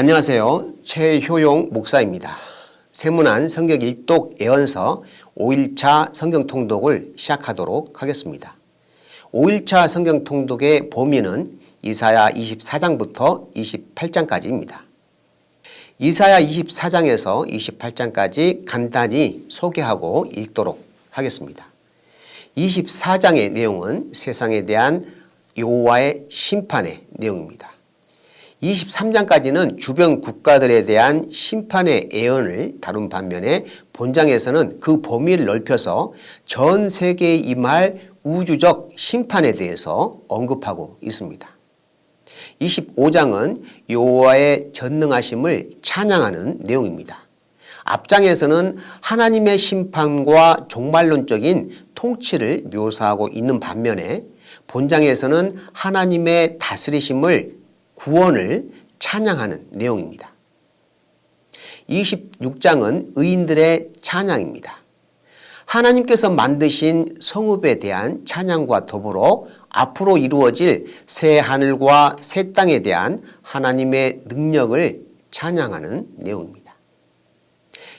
안녕하세요. 최효용 목사입니다. 세문안 성경 일독 예언서 5일차 성경 통독을 시작하도록 하겠습니다. 5일차 성경 통독의 범위는 이사야 24장부터 28장까지입니다. 이사야 24장에서 28장까지 간단히 소개하고 읽도록 하겠습니다. 24장의 내용은 세상에 대한 여호와의 심판의 내용입니다. 23장까지는 주변 국가들에 대한 심판의 예언을 다룬 반면에 본장에서는 그 범위를 넓혀서 전 세계에 임할 우주적 심판에 대해서 언급하고 있습니다. 25장은 여호와의 전능하심을 찬양하는 내용입니다. 앞장에서는 하나님의 심판과 종말론적인 통치를 묘사하고 있는 반면에 본장에서는 하나님의 다스리심을 구원을 찬양하는 내용입니다. 26장은 의인들의 찬양입니다. 하나님께서 만드신 성읍에 대한 찬양과 더불어 앞으로 이루어질 새 하늘과 새 땅에 대한 하나님의 능력을 찬양하는 내용입니다.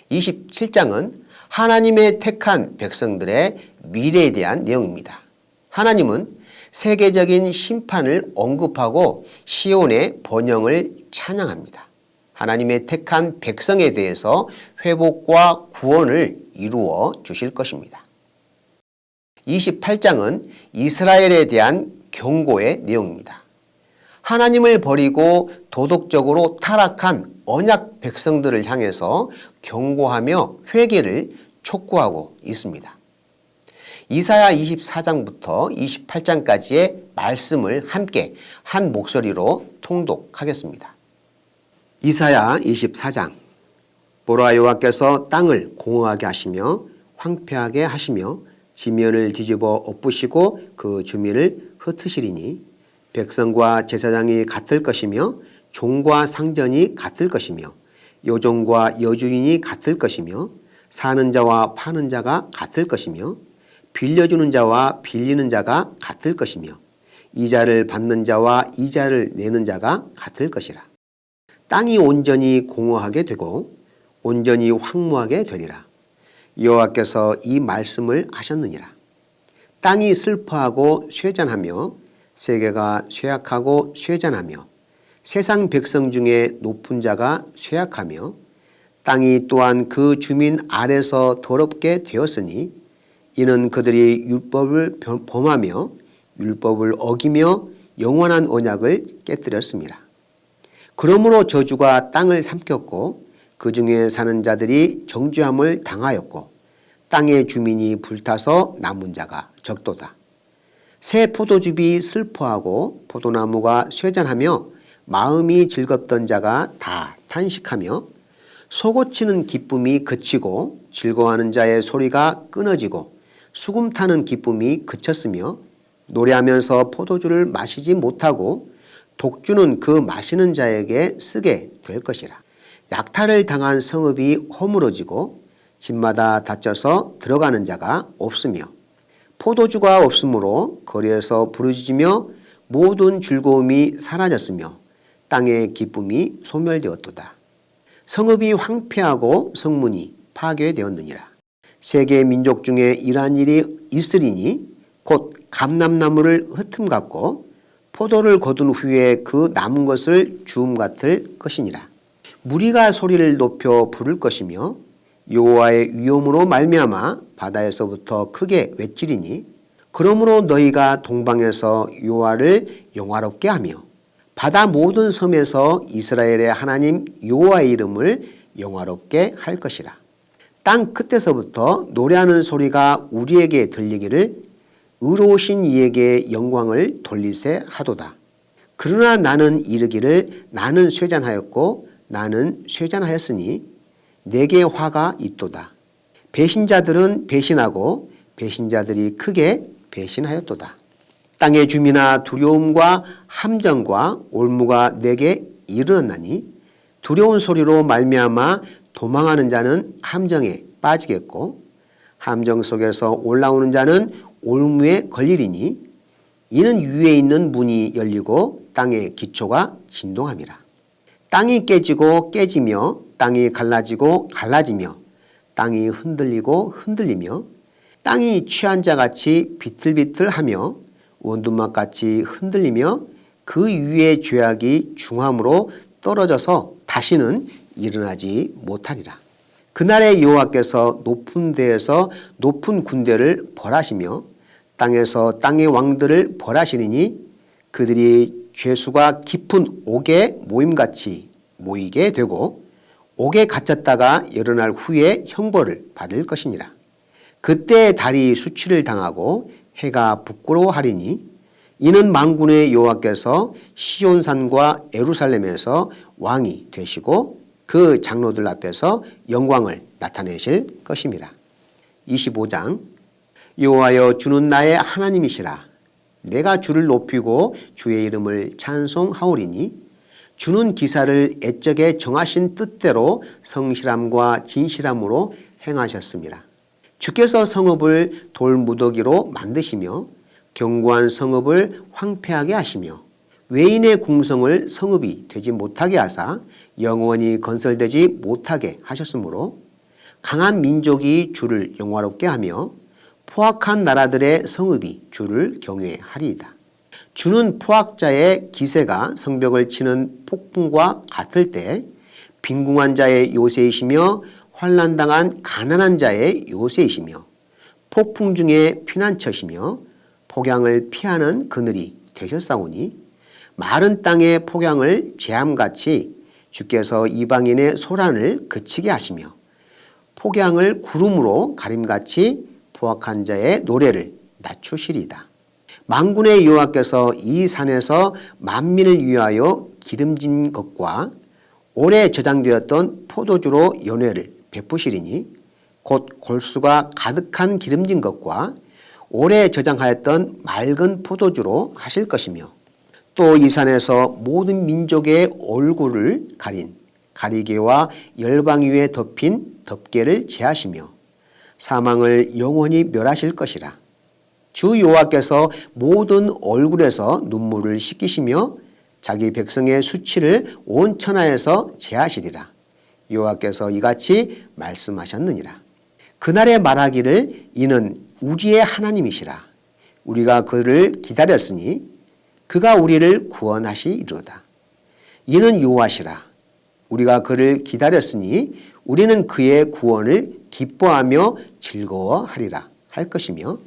27장은 하나님의 택한 백성들의 미래에 대한 내용입니다. 하나님은 세계적인 심판을 언급하고 시온의 번영을 찬양합니다. 하나님의 택한 백성에 대해서 회복과 구원을 이루어 주실 것입니다. 28장은 이스라엘에 대한 경고의 내용입니다. 하나님을 버리고 도덕적으로 타락한 언약 백성들을 향해서 경고하며 회개를 촉구하고 있습니다. 이사야 24장부터 28장까지의 말씀을 함께 한 목소리로 통독하겠습니다. 이사야 24장 보라 여호와께서 땅을 공허하게 하시며 황폐하게 하시며 지면을 뒤집어 엎으시고 그 주민을 흩으시리니 백성과 제사장이 같을 것이며 종과 상전이 같을 것이며 요종과 여주인이 같을 것이며 사는 자와 파는 자가 같을 것이며 빌려주는 자와 빌리는 자가 같을 것이며 이자를 받는 자와 이자를 내는 자가 같을 것이라. 땅이 온전히 공허하게 되고 온전히 황무하게 되리라. 여호와께서 이 말씀을 하셨느니라. 땅이 슬퍼하고 쇠잔하며 세계가 쇠약하고 쇠잔하며 세상 백성 중에 높은 자가 쇠약하며 땅이 또한 그 주민 아래서 더럽게 되었으니 이는 그들이 율법을 범하며 율법을 어기며 영원한 언약을 깨뜨렸습니다. 그러므로 저주가 땅을 삼켰고 그 중에 사는 자들이 정죄함을 당하였고 땅의 주민이 불타서 남은 자가 적도다. 새 포도즙이 슬퍼하고 포도나무가 쇠잔하며 마음이 즐겁던 자가 다 탄식하며 속고치는 기쁨이 그치고 즐거워하는 자의 소리가 끊어지고 수금 타는 기쁨이 그쳤으며 노래하면서 포도주를 마시지 못하고 독주는 그 마시는 자에게 쓰게 될 것이라. 약탈을 당한 성읍이 허물어지고 집마다 닫혀서 들어가는 자가 없으며 포도주가 없으므로 거리에서 부르짖으며 모든 즐거움이 사라졌으며 땅의 기쁨이 소멸되었도다. 성읍이 황폐하고 성문이 파괴되었느니라. 세계 민족 중에 이러한 일이 있으리니 곧 감람나무를 흩음 같고 포도를 거둔 후에 그 남은 것을 주음 같을 것이니라. 무리가 소리를 높여 부를 것이며 여호와의 위엄으로 말미암아 바다에서부터 크게 외치리니 그러므로 너희가 동방에서 여호와를 영화롭게 하며 바다 모든 섬에서 이스라엘의 하나님 여호와의 이름을 영화롭게 할 것이라. 땅 끝에서부터 노래하는 소리가 우리에게 들리기를 의로우신 이에게 영광을 돌리세 하도다. 그러나 나는 이르기를 나는 쇠잔하였고 나는 쇠잔하였으니 내게 화가 있도다. 배신자들은 배신하고 배신자들이 크게 배신하였도다. 땅의 주민아 두려움과 함정과 올무가 내게 이르렀나니 두려운 소리로 말미암아 도망하는 자는 함정에 빠지겠고 함정 속에서 올라오는 자는 올무에 걸리리니 이는 위에 있는 문이 열리고 땅의 기초가 진동함이라. 땅이 깨지고 깨지며 땅이 갈라지고 갈라지며 땅이 흔들리고 흔들리며 땅이 취한 자 같이 비틀비틀하며 원두막 같이 흔들리며 그 위에 죄악이 중함으로 떨어져서 다시는 일어나지 못하리라. 그날에 여호와께서 높은 데에서 높은 군대를 벌하시며 땅에서 땅의 왕들을 벌하시리니 그들이 죄수가 깊은 옥에 모임같이 모이게 되고 옥에 갇혔다가 일어날 후에 형벌을 받을 것이니라. 그때 달이 수치를 당하고 해가 부끄러워하리니 이는 망군의 여호와께서 시온산과 에루살렘에서 왕이 되시고 그 장로들 앞에서 영광을 나타내실 것입니다. 25장 여호와여 주는 나의 하나님이시라 내가 주를 높이고 주의 이름을 찬송하오리니 주는 기사를 애적에 정하신 뜻대로 성실함과 진실함으로 행하셨습니다. 주께서 성읍을 돌무더기로 만드시며 견고한 성읍을 황폐하게 하시며 외인의 궁성을 성읍이 되지 못하게 하사 영원히 건설되지 못하게 하셨으므로 강한 민족이 주를 영화롭게 하며 포악한 나라들의 성읍이 주를 경외하리이다. 주는 포악자의 기세가 성벽을 치는 폭풍과 같을 때 빈궁한 자의 요새이시며 환란당한 가난한 자의 요새이시며 폭풍 중에 피난처시며 폭양을 피하는 그늘이 되셨사오니 마른 땅의 폭양을 재암같이 주께서 이방인의 소란을 그치게 하시며 폭양을 구름으로 가림같이 포악한 자의 노래를 낮추시리다. 망군의 여호와께서 이 산에서 만민을 위하여 기름진 것과 오래 저장되었던 포도주로 연회를 베푸시리니 곧 골수가 가득한 기름진 것과 오래 저장하였던 맑은 포도주로 하실 것이며 또 이 산에서 모든 민족의 얼굴을 가린 가리개와 열방 위에 덮인 덮개를 제하시며 사망을 영원히 멸하실 것이라. 주 여호와께서 모든 얼굴에서 눈물을 씻기시며 자기 백성의 수치를 온 천하에서 제하시리라. 여호와께서 이같이 말씀하셨느니라. 그날에 말하기를 이는 우리의 하나님이시라. 우리가 그를 기다렸으니 그가 우리를 구원하시리로다. 이는 여호와시라. 우리가 그를 기다렸으니 우리는 그의 구원을 기뻐하며 즐거워하리라 할 것이며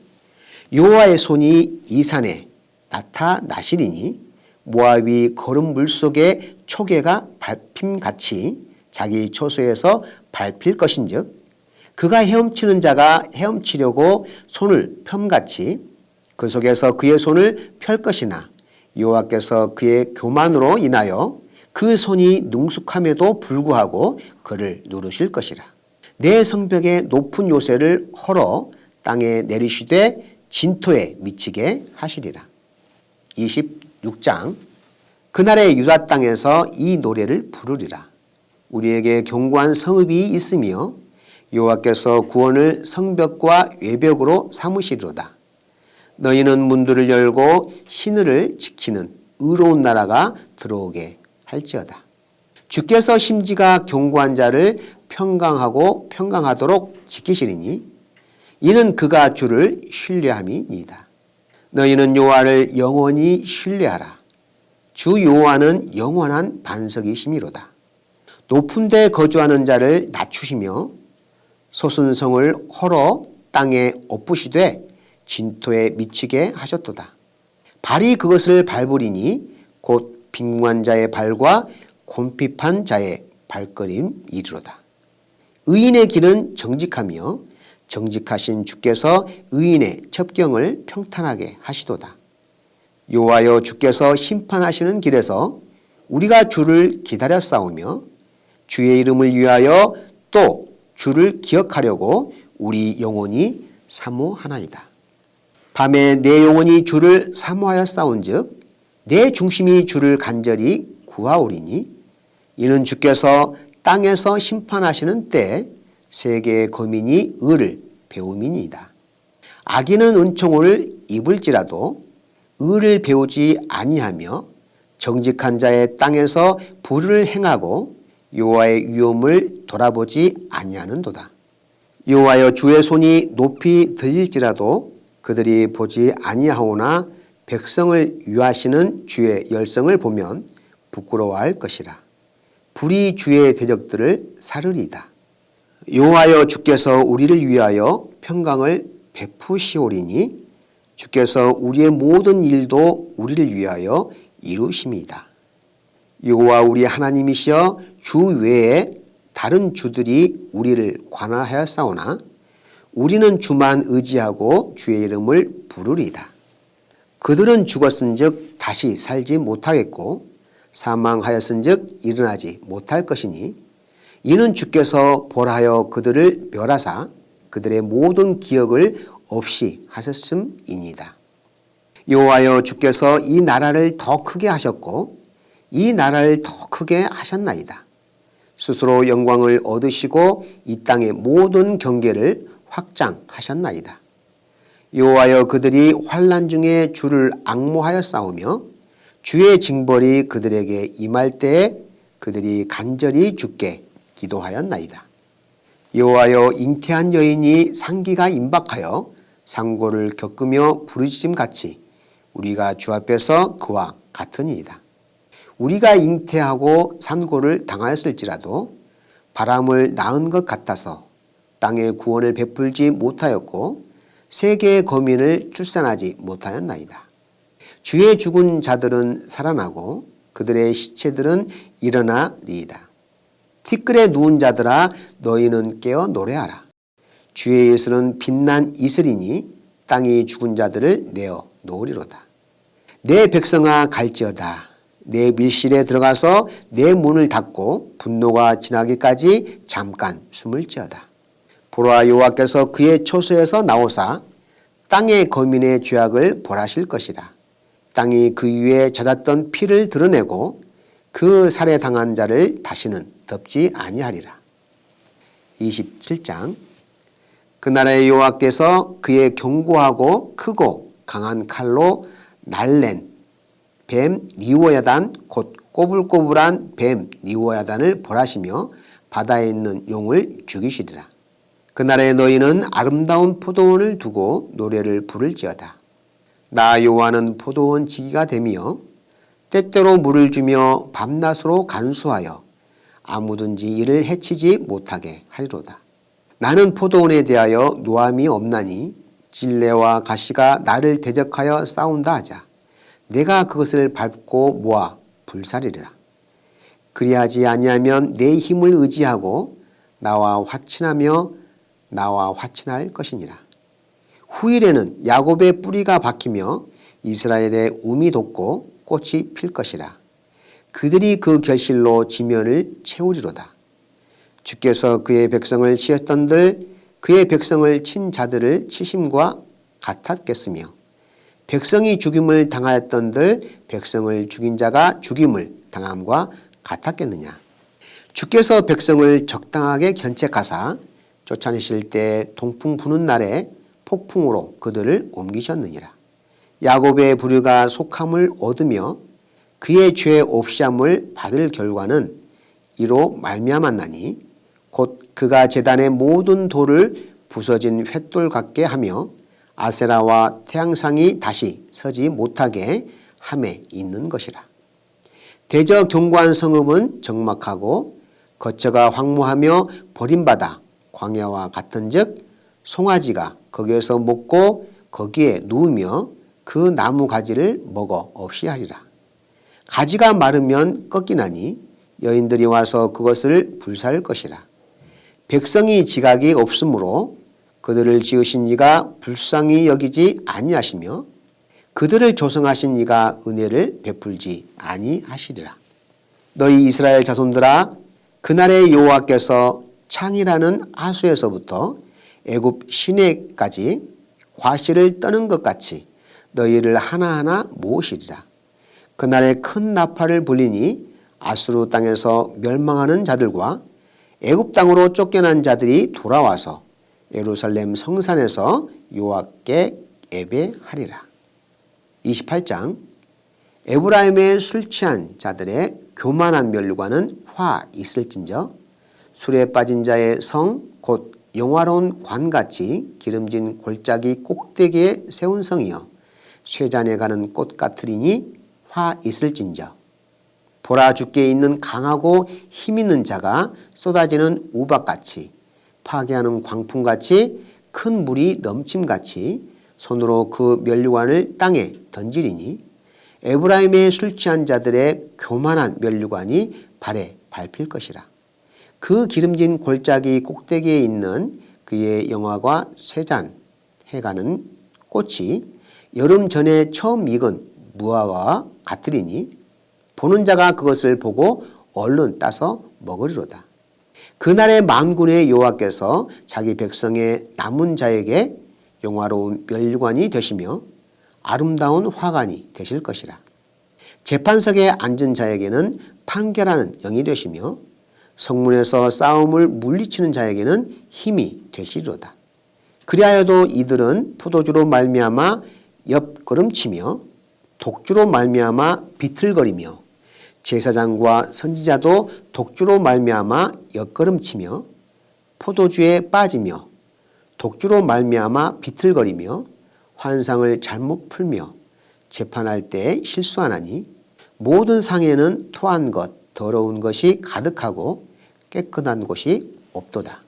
여호와의 손이 이 산에 나타나시리니 모압이 걸은 물 속에 초계가 밟힘 같이 자기 초소에서 밟힐 것인즉 그가 헤엄치는 자가 헤엄치려고 손을 펴같이 그 속에서 그의 손을 펼 것이나 여호와께서 그의 교만으로 인하여 그 손이 능숙함에도 불구하고 그를 누르실 것이라. 내 성벽의 높은 요새를 헐어 땅에 내리시되 진토에 미치게 하시리라. 26장 그날의 유다 땅에서 이 노래를 부르리라. 우리에게 견고한 성읍이 있으며 여호와께서 구원을 성벽과 외벽으로 삼으시리로다. 너희는 문들을 열고 신을 지키는 의로운 나라가 들어오게 할지어다. 주께서 심지가 견고한 자를 평강하고 평강하도록 지키시리니 이는 그가 주를 신뢰함이니이다. 너희는 여호와를 영원히 신뢰하라. 주 여호와는 영원한 반석이심이로다. 높은 데 거주하는 자를 낮추시며 소순성을 헐어 땅에 엎으시되 진토에 미치게 하셨도다. 발이 그것을 밟으리니 곧 빈궁한 자의 발과 곤핍한 자의 발걸음 이르로다. 의인의 길은 정직하며 정직하신 주께서 의인의 첩경을 평탄하게 하시도다. 요하여 주께서 심판하시는 길에서 우리가 주를 기다려 싸우며 주의 이름을 위하여 또 주를 기억하려고 우리 영혼이 사모하나이다. 밤에 내 영혼이 주를 사모하여 싸운즉 내 중심이 주를 간절히 구하오리니 이는 주께서 땅에서 심판하시는 때 세계의 거민이 의를 배움이니이다. 악인은 은총을 입을지라도 의를 배우지 아니하며 정직한 자의 땅에서 불을 행하고 여호와의 위엄을 돌아보지 아니하는도다. 여호와여 주의 손이 높이 들릴지라도 그들이 보지 아니하오나 백성을 위하시는 주의 열성을 보면 부끄러워할 것이라. 불이 주의 대적들을 사르리다. 여호와여 주께서 우리를 위하여 평강을 베푸시오리니 주께서 우리의 모든 일도 우리를 위하여 이루심이다. 여호와 우리 하나님이시여 주 외에 다른 주들이 우리를 관할하였사오나 우리는 주만 의지하고 주의 이름을 부르리다. 그들은 죽었은즉 다시 살지 못하겠고 사망하였은즉 일어나지 못할 것이니 이는 주께서 벌하여 그들을 멸하사 그들의 모든 기억을 없이 하셨음이니다. 여호와여 주께서 이 나라를 더 크게 하셨고 이 나라를 더 크게 하셨나이다. 스스로 영광을 얻으시고 이 땅의 모든 경계를 확장하셨나이다. 여호와여 그들이 환란 중에 주를 악모하여 싸우며 주의 징벌이 그들에게 임할 때에 그들이 간절히 주께 기도하였나이다. 여호와여 잉태한 여인이 상기가 임박하여 상고를 겪으며 부르짖음 같이 우리가 주 앞에서 그와 같으니이다. 우리가 잉태하고 산고를 당하였을지라도 바람을 낳은 것 같아서 땅에 구원을 베풀지 못하였고 세계의 거민을 출산하지 못하였나이다. 주의 죽은 자들은 살아나고 그들의 시체들은 일어나리이다. 티끌에 누운 자들아 너희는 깨어 노래하라. 주의 예수는 빛난 이슬이니 땅이 죽은 자들을 내어 놓으리로다. 내 백성아 갈지어다. 내 밀실에 들어가서 내 문을 닫고 분노가 지나기까지 잠깐 숨을 지어다. 보라 여호와께서 그의 초소에서 나오사 땅의 거민의 죄악을 벌하실 것이라. 땅이 그 위에 젖었던 피를 드러내고 그 살해 당한 자를 다시는 덮지 아니하리라. 27장 그날의 여호와께서 그의 견고하고 크고 강한 칼로 날랜 뱀 리오야단 곧 꼬불꼬불한 뱀 리오야단을 벌하시며 바다에 있는 용을 죽이시리라. 그날에 너희는 아름다운 포도원을 두고 노래를 부를지어다. 나 여호와는 포도원 지기가 되며 때때로 물을 주며 밤낮으로 간수하여 아무든지 이를 해치지 못하게 하리로다. 나는 포도원에 대하여 노함이 없나니 진레와 가시가 나를 대적하여 싸운다 하자. 내가 그것을 밟고 모아 불사리리라. 그리하지 아니하면 내 힘을 의지하고 나와 화친하며 나와 화친할 것이니라. 후일에는 야곱의 뿌리가 박히며 이스라엘의 um이 돋고 꽃이 필 것이라. 그들이 그 결실로 지면을 채우리로다. 주께서 그의 백성을 치었던들 그의 백성을 친 자들을 치심과 같았겠으며 백성이 죽임을 당하였던들 백성을 죽인 자가 죽임을 당함과 같았겠느냐. 주께서 백성을 적당하게 견책하사 쫓아내실 때 동풍 부는 날에 폭풍으로 그들을 옮기셨느니라. 야곱의 부류가 속함을 얻으며 그의 죄 없이함을 받을 결과는 이로 말미암았나니 곧 그가 제단의 모든 돌을 부서진 횃돌 같게 하며 아세라와 태양상이 다시 서지 못하게 함에 있는 것이라. 대저 경관 성읍은 적막하고 거처가 황무하며 버림받아 광야와 같은즉 송아지가 거기에서 먹고 거기에 누우며 그 나무 가지를 먹어 없이 하리라. 가지가 마르면 꺾이나니 여인들이 와서 그것을 불살 것이라. 백성이 지각이 없으므로 그들을 지으신 이가 불쌍히 여기지 아니하시며 그들을 조성하신 이가 은혜를 베풀지 아니하시리라. 너희 이스라엘 자손들아 그날의 여호와께서 창이라는 아수에서부터 애굽 시내까지 과실을 떠는 것 같이 너희를 하나하나 모으시리라. 그날에 큰 나팔을 불리니 아수르 땅에서 멸망하는 자들과 애굽 땅으로 쫓겨난 자들이 돌아와서 예루살렘 성산에서 여호와께 예배하리라. 28장 에브라임의 술 취한 자들의 교만한 면류관은 화 있을진저 술에 빠진 자의 성 곧 영화로운 관같이 기름진 골짜기 꼭대기에 세운 성이여 쇠잔에 가는 꽃 같으리니 화 있을진저 보라 죽게 있는 강하고 힘 있는 자가 쏟아지는 우박같이 파괴하는 광풍같이 큰 물이 넘침같이 손으로 그 면류관을 땅에 던지리니 에브라임의 술 취한 자들의 교만한 면류관이 발에 밟힐 것이라. 그 기름진 골짜기 꼭대기에 있는 그의 영화과 세잔 해가는 꽃이 여름 전에 처음 익은 무화과 같으리니 보는 자가 그것을 보고 얼른 따서 먹으리로다. 그날의 만군의 여호와께서 자기 백성의 남은 자에게 영화로운 멸관이 되시며 아름다운 화관이 되실 것이라. 재판석에 앉은 자에게는 판결하는 영이 되시며 성문에서 싸움을 물리치는 자에게는 힘이 되시리로다. 그리하여도 이들은 포도주로 말미암아 옆걸음치며 독주로 말미암아 비틀거리며 제사장과 선지자도 독주로 말미암아 옆걸음치며 포도주에 빠지며 독주로 말미암아 비틀거리며 환상을 잘못 풀며 재판할 때 실수하나니 모든 상에는 토한 것 더러운 것이 가득하고 깨끗한 곳이 없도다.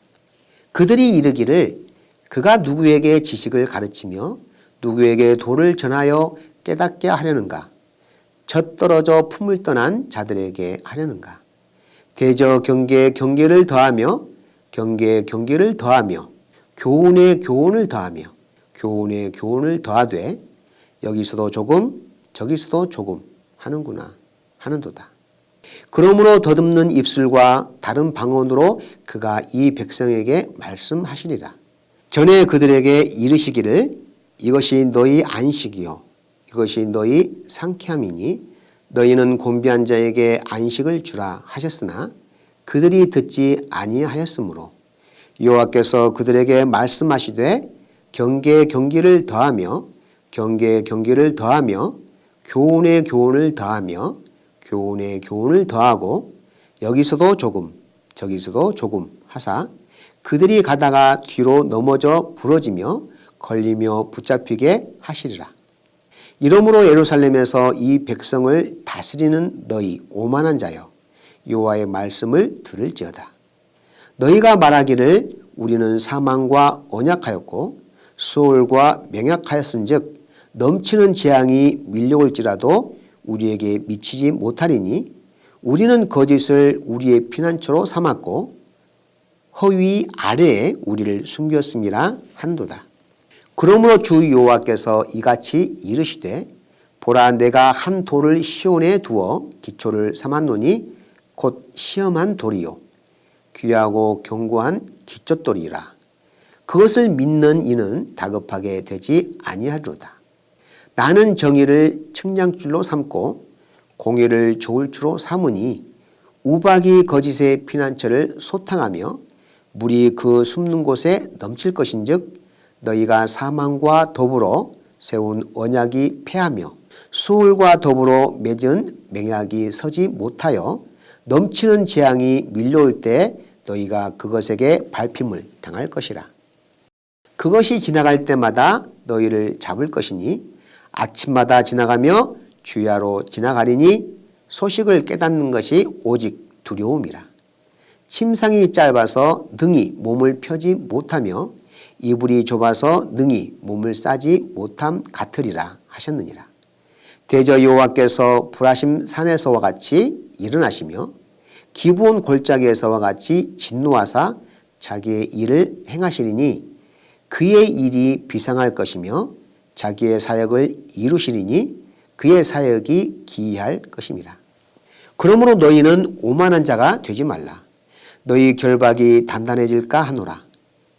그들이 이르기를 그가 누구에게 지식을 가르치며 누구에게 도를 전하여 깨닫게 하려는가? 젖떨어져 품을 떠난 자들에게 하려는가? 대저 경계에 경계를 더하며 경계에 경계를 더하며 교훈에 교훈을 더하며 교훈에 교훈을 더하되 여기서도 조금 저기서도 조금 하는구나 하는도다. 그러므로 더듬는 입술과 다른 방언으로 그가 이 백성에게 말씀하시리라. 전에 그들에게 이르시기를 이것이 너희 안식이요 이것이 너희 상쾌함이니 너희는 곤비한 자에게 안식을 주라 하셨으나 그들이 듣지 아니하였으므로 여호와께서 그들에게 말씀하시되 경계에 경계를 더하며 경계에 경계를 더하며 교훈에 교훈을 더하며 교훈에 교훈을 더하고 여기서도 조금 저기서도 조금 하사 그들이 가다가 뒤로 넘어져 부러지며 걸리며 붙잡히게 하시리라. 이러므로 예루살렘에서 이 백성을 다스리는 너희 오만한 자여 여호와의 말씀을 들을지어다. 너희가 말하기를 우리는 사망과 언약하였고 수월과 맹약하였은즉 넘치는 재앙이 밀려올지라도 우리에게 미치지 못하리니 우리는 거짓을 우리의 피난처로 삼았고 허위 아래에 우리를 숨겼습니다 한도다. 그러므로 주 여호와께서 이같이 이르시되 보라 내가 한 돌을 시온에 두어 기초를 삼았노니 곧 시험한 돌이요 귀하고 견고한 기초돌이라 그것을 믿는 이는 다급하게 되지 아니하리로다. 나는 정의를 측량줄로 삼고 공의를 조울주로 삼으니 우박이 거짓의 피난처를 소탕하며 물이 그 숨는 곳에 넘칠 것인즉 너희가 사망과 더불어 세운 언약이 패하며 수울과 더불어 맺은 맹약이 서지 못하여 넘치는 재앙이 밀려올 때 너희가 그것에게 밟힘을 당할 것이라. 그것이 지나갈 때마다 너희를 잡을 것이니 아침마다 지나가며 주야로 지나가리니 소식을 깨닫는 것이 오직 두려움이라. 침상이 짧아서 등이 몸을 펴지 못하며 이불이 좁아서 능히 몸을 싸지 못함 같으리라 하셨느니라. 대저 여호와께서 불하심 산에서와 같이 일어나시며 기부온 골짜기에서와 같이 진노하사 자기의 일을 행하시리니 그의 일이 비상할 것이며 자기의 사역을 이루시리니 그의 사역이 기이할 것입니다. 그러므로 너희는 오만한 자가 되지 말라. 너희 결박이 단단해질까 하노라.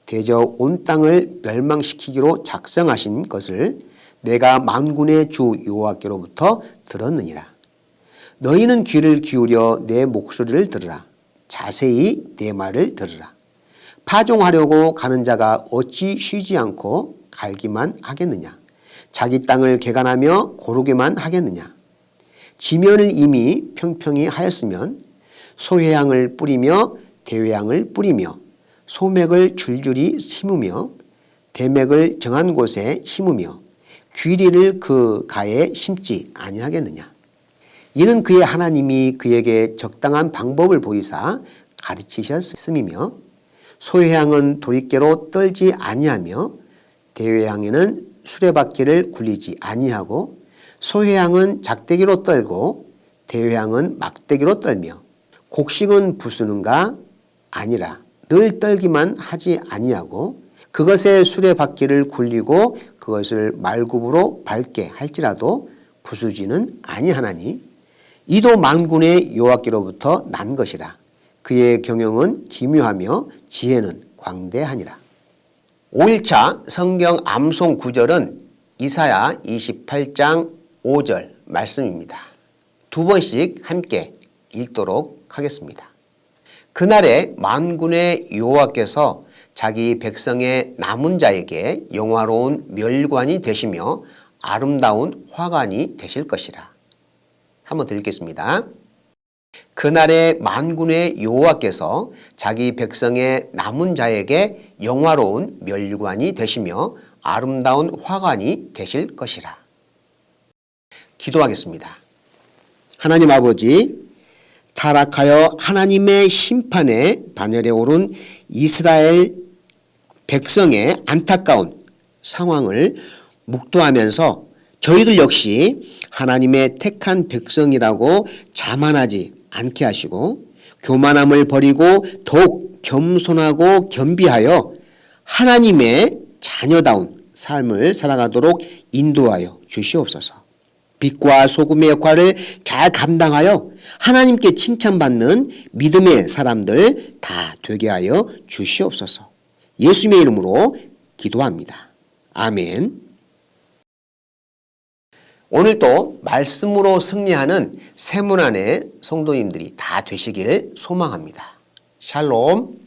대저 온 땅을 멸망시키기로 작성하신 것을 내가 만군의 주 여호와께로부터 들었느니라. 너희는 귀를 기울여 내 목소리를 들으라. 자세히 내 말을 들으라. 파종하려고 가는 자가 어찌 쉬지 않고 갈기만 하겠느냐? 자기 땅을 개간하며 고르게만 하겠느냐? 지면을 이미 평평히 하였으면 소회양을 뿌리며 대회양을 뿌리며 소맥을 줄줄이 심으며 대맥을 정한 곳에 심으며 귀리를 그 가에 심지 아니하겠느냐. 이는 그의 하나님이 그에게 적당한 방법을 보이사 가르치셨음이며 소회향은 도리깨로 떨지 아니하며 대회향에는 수레바퀴를 굴리지 아니하고 소회향은 작대기로 떨고 대회향은 막대기로 떨며 곡식은 부수는가 아니라 늘 떨기만 하지 아니하고 그것의 수레바퀴를 굴리고 그것을 말굽으로 밟게 할지라도 부수지는 아니하나니 이도 만군의 여호와께로부터 난 것이라. 그의 경영은 기묘하며 지혜는 광대하니라 5일차 성경 암송 구절은 이사야 28장 5절 말씀입니다. 두 번씩 함께 읽도록 하겠습니다. 그날에 만군의 여호와께서 자기 백성의 남은 자에게 영화로운 멸관이 되시며 아름다운 화관이 되실 것이라. 한번 더 읽겠습니다. 그날에 만군의 여호와께서 자기 백성의 남은 자에게 영화로운 멸관이 되시며 아름다운 화관이 되실 것이라. 기도하겠습니다. 하나님 아버지, 타락하여 하나님의 심판에 반열에 오른 이스라엘 백성의 안타까운 상황을 묵도하면서 저희들 역시 하나님의 택한 백성이라고 자만하지 않게 하시고 교만함을 버리고 더욱 겸손하고 겸비하여 하나님의 자녀다운 삶을 살아가도록 인도하여 주시옵소서. 빛과 소금의 역할을 잘 감당하여 하나님께 칭찬받는 믿음의 사람들 다 되게 하여 주시옵소서. 예수님의 이름으로 기도합니다. 아멘. 오늘도 말씀으로 승리하는 세문안의 성도님들이 다 되시길 소망합니다. 샬롬.